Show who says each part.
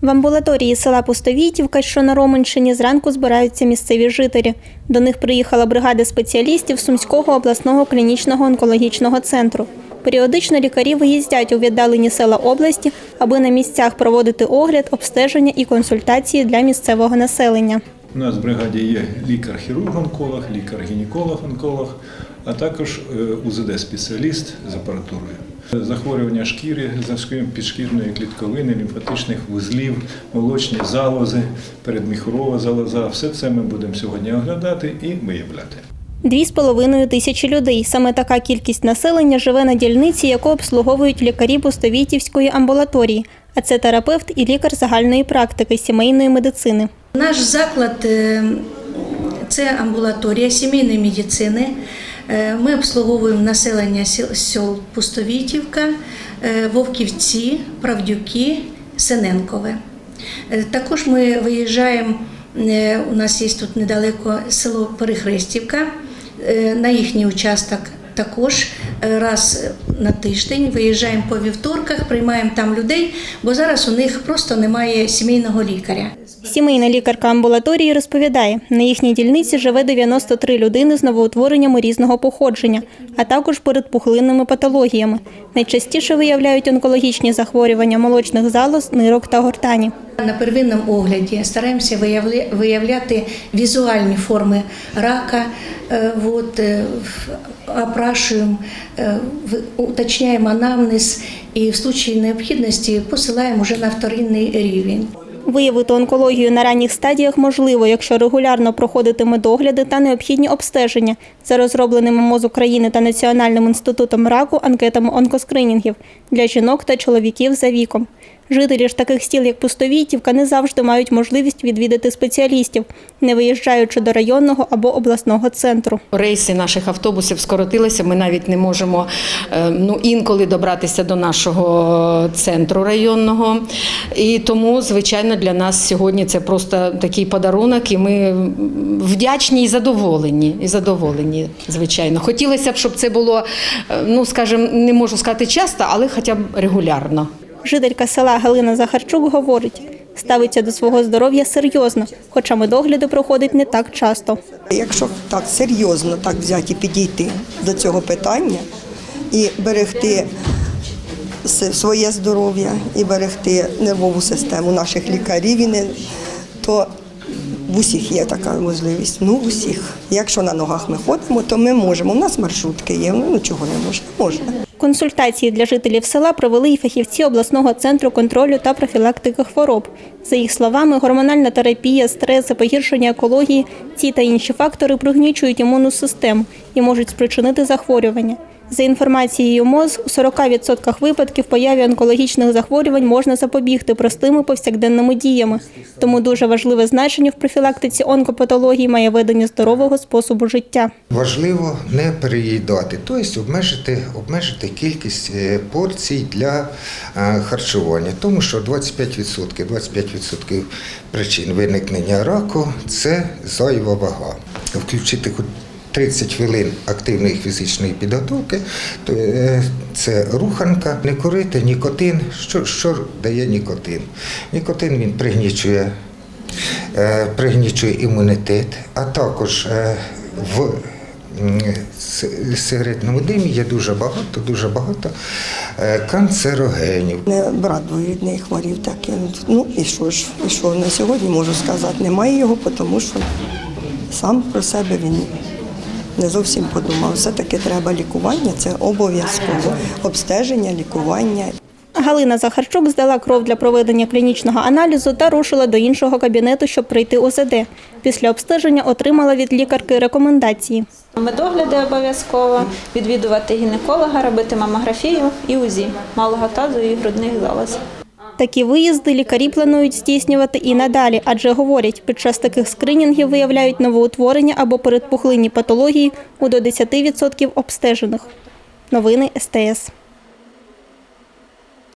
Speaker 1: В амбулаторії села Пустовійтівка, що на Роменщині, зранку збираються місцеві жителі. До них приїхала бригада спеціалістів Сумського обласного клінічного онкологічного центру. Періодично лікарі виїздять у віддалені села області, аби на місцях проводити огляд, обстеження і консультації для місцевого населення.
Speaker 2: У нас в бригаді є лікар-хірург-онколог, лікар-гінеколог-онколог, а також е, УЗД-спеціаліст з апаратурою. Захворювання шкіри, захворювання підшкірної клітковини, лімфатичних вузлів, молочні залози, передміхурова залоза. Все це ми будемо сьогодні оглядати і виявляти.
Speaker 1: Дві з половиною тисячі людей. Саме така кількість населення живе на дільниці, яку обслуговують лікарі Пустовітівської амбулаторії, а це терапевт і лікар загальної практики сімейної медицини.
Speaker 3: Наш заклад е, це амбулаторія сімейної медицини. Е, Ми обслуговуємо населення сіл- Пустовітівка, е, Вовківці, Правдюки, Синенкове. Е, Також ми виїжджаємо, у нас є тут недалеко село Перехрестівка, на їхній участок також раз на тиждень виїжджаємо по вівторках, приймаємо там людей, бо зараз у них просто немає сімейного лікаря.
Speaker 1: Сімейна лікарка амбулаторії розповідає, на їхній дільниці живе 93 людини з новоутвореннями різного походження, а також передпухлинними патологіями. Найчастіше виявляють онкологічні захворювання молочних залоз, нирок та гортані.
Speaker 3: На первинному огляді стараємося виявля- виявляти візуальні форми рака, е, от, е, опрашуємо, е, уточняємо анамнез і в случаї необхідності посилаємо вже на вторинний рівень.
Speaker 1: Виявити онкологію на ранніх стадіях можливо, якщо регулярно проходити медогляди та необхідні обстеження за розробленими МОЗ України та Національним інститутом раку анкетами онкоскринінгів для жінок та чоловіків за віком. Жителі ж таких сіл, як Пустовітівка, не завжди мають можливість відвідати спеціалістів, не виїжджаючи до районного або обласного центру.
Speaker 4: Рейси наших автобусів скоротилися. Ми навіть не можемо е, ну інколи добратися до нашого центру районного. І тому, звичайно, для нас сьогодні це просто такий подарунок, і ми вдячні і задоволені. І задоволені, звичайно. Хотілося б, щоб це було, е, ну скажімо, не можу сказати часто, але хоча б регулярно.
Speaker 1: Жителька села Галина Захарчук говорить, ставиться до свого здоров'я серйозно, хоча медогляди проходить не так часто.
Speaker 5: Якщо так серйозно так взяти підійти до цього питання і берегти своє здоров'я, і берегти нервову систему наших лікарів, то в усіх є така можливість. Ну, в усіх. Якщо на ногах ми ходимо, то ми можемо. У нас маршрутки є, ну чого не можна? Можна.
Speaker 1: Консультації для жителів села провели і фахівці обласного центру контролю та профілактики хвороб. За їх словами, гормональна терапія, стреси, погіршення екології – ці та інші фактори пригнічують імунну систему і можуть спричинити захворювання. За інформацією МОЗ, у 40% випадків появі онкологічних захворювань можна запобігти простими повсякденними діями. Тому дуже важливе значення в профілактиці онкопатології має ведення здорового способу життя.
Speaker 6: Важливо не переїдати, тобто обмежити, обмежити кількість е, порцій для е, харчування, тому що 25%, 25% причин виникнення раку це зайва вага. Включити 30 хвилин активної фізичної підготовки, то е, це руханка, не курити, нікотин. Що, що дає нікотин? Нікотин він пригнічує е, пригнічує імунітет, а також е, в сигаретному димі є дуже багато, дуже багато канцерогенів.
Speaker 5: Не брат двоюрідний хворів таке. Ну і що ж, і що на сьогодні можу сказати? Немає його, тому що сам про себе він не зовсім подумав. Все-таки треба лікування, це обов'язково. Обстеження, лікування.
Speaker 1: Галина Захарчук здала кров для проведення клінічного аналізу та рушила до іншого кабінету, щоб пройти УЗД. Після обстеження отримала від лікарки рекомендації.
Speaker 7: Медогляди обов'язково, відвідувати гінеколога, робити мамографію і УЗІ малого тазу і грудних залоз.
Speaker 1: Такі виїзди лікарі планують здійснювати і надалі, адже говорять, під час таких скринінгів виявляють новоутворення або передпухлинні патології у до 10% обстежених. Новини СТС.